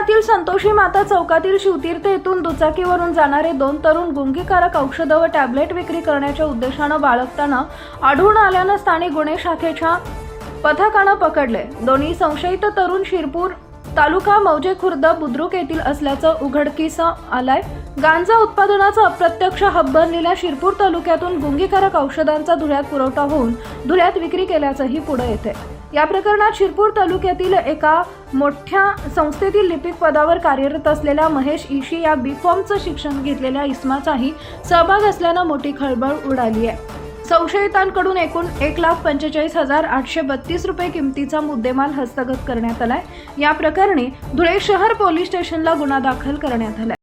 संतोषी माता चौकातील शिवतीर्थ येथून दुचाकीवरून जाणारे दोन तरुण गुंगीकारक औषधं व टॅबलेट विक्री करण्याच्या उद्देशानं बाळगताना आढळून आल्यानं स्थानिक गुन्हे शाखेच्या पथकानं पकडले. दोन्ही संशयित तरुण शिरपूर तालुका मौजे खुर्द बुद्रुक येथील असल्याचं उघडकीस आलाय. गांजा उत्पादनाचा अप्रत्यक्ष हब बनलेल्या शिरपूर तालुक्यातून गुंगीकारक औषधांचा धुळ्यात पुरवठा होऊन धुळ्यात विक्री केल्याचंही पुढे येते या प्रकरणात शिरपूर तालुक्यातील एका मोठ्या संस्थेतील लिपिक पदावर कार्यरत असलेल्या महेश इशी या बी फॉर्मचं शिक्षण घेतलेल्या इस्माचाही सहभाग असल्यानं मोठी खळबळ उडाली आहे. संशयितांकडून एकूण एक लाख पंचेचाळीस हजार आठशे बत्तीस रुपये किमतीचा मुद्देमाल हस्तगत करण्यात आलाय. या प्रकरणी धुळे शहर पोलीस स्टेशनला गुन्हा दाखल करण्यात आलाय.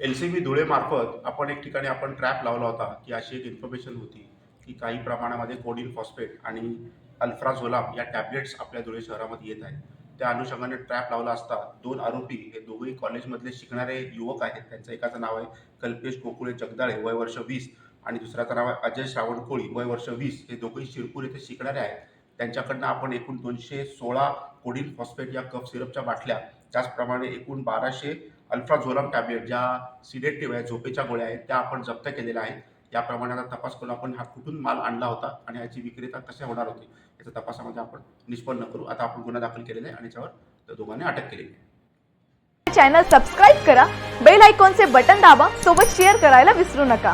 एल सी बी धुळेमार्फत आपण एक ठिकाणी आपण ट्रॅप लावला होता की अशी एक इन्फॉर्मेशन होती की काही प्रमाणामध्ये कोडिन फॉस्फेट आणि अल्फ्राझोलाम या टॅबलेट्स आपल्या धुळे शहरामध्ये येत आहेत. त्या अनुषंगाने ट्रॅप लावला असता दोन आरोपी हे दोघेही कॉलेजमधले शिकणारे युवक आहेत. त्यांचं एकाचं नाव आहे कल्पेश गोकुळे जगदाळे वय वर्ष वीस आणि दुसऱ्याचं नाव आहे अजय श्रावण कोळी वय वर्ष वीस. हे दोघेही शिरपूर येथे शिकणारे आहेत. त्यांच्याकडनं आपण एकूण दोनशे सोळा कोडिन फॉस्फेट या कफ सिरपच्या बाटल्या त्याचप्रमाणे एकूण बाराशे अल्फ्राझोलम टॅबलेट ज्या सिडेटिव्ह आहे झोपेच्या गोळ्या आहेत त्या आपण जप्त केलेल्या आहेत. याप्रमाणे आता तपास करून आपण हा कुठून माल आणला होता आणि याची विक्रेता कशा होणार होती याच्या तपासामध्ये आपण निष्पन्न करू. आता आपण गुन्हा दाखल केलेला आहे आणि याच्यावर त्या दोघांनी अटक केलेली आहे. चॅनल सबस्क्राईब करा बेल आयकॉनचे बटन दाबा सोबत शेअर करायला विसरू नका.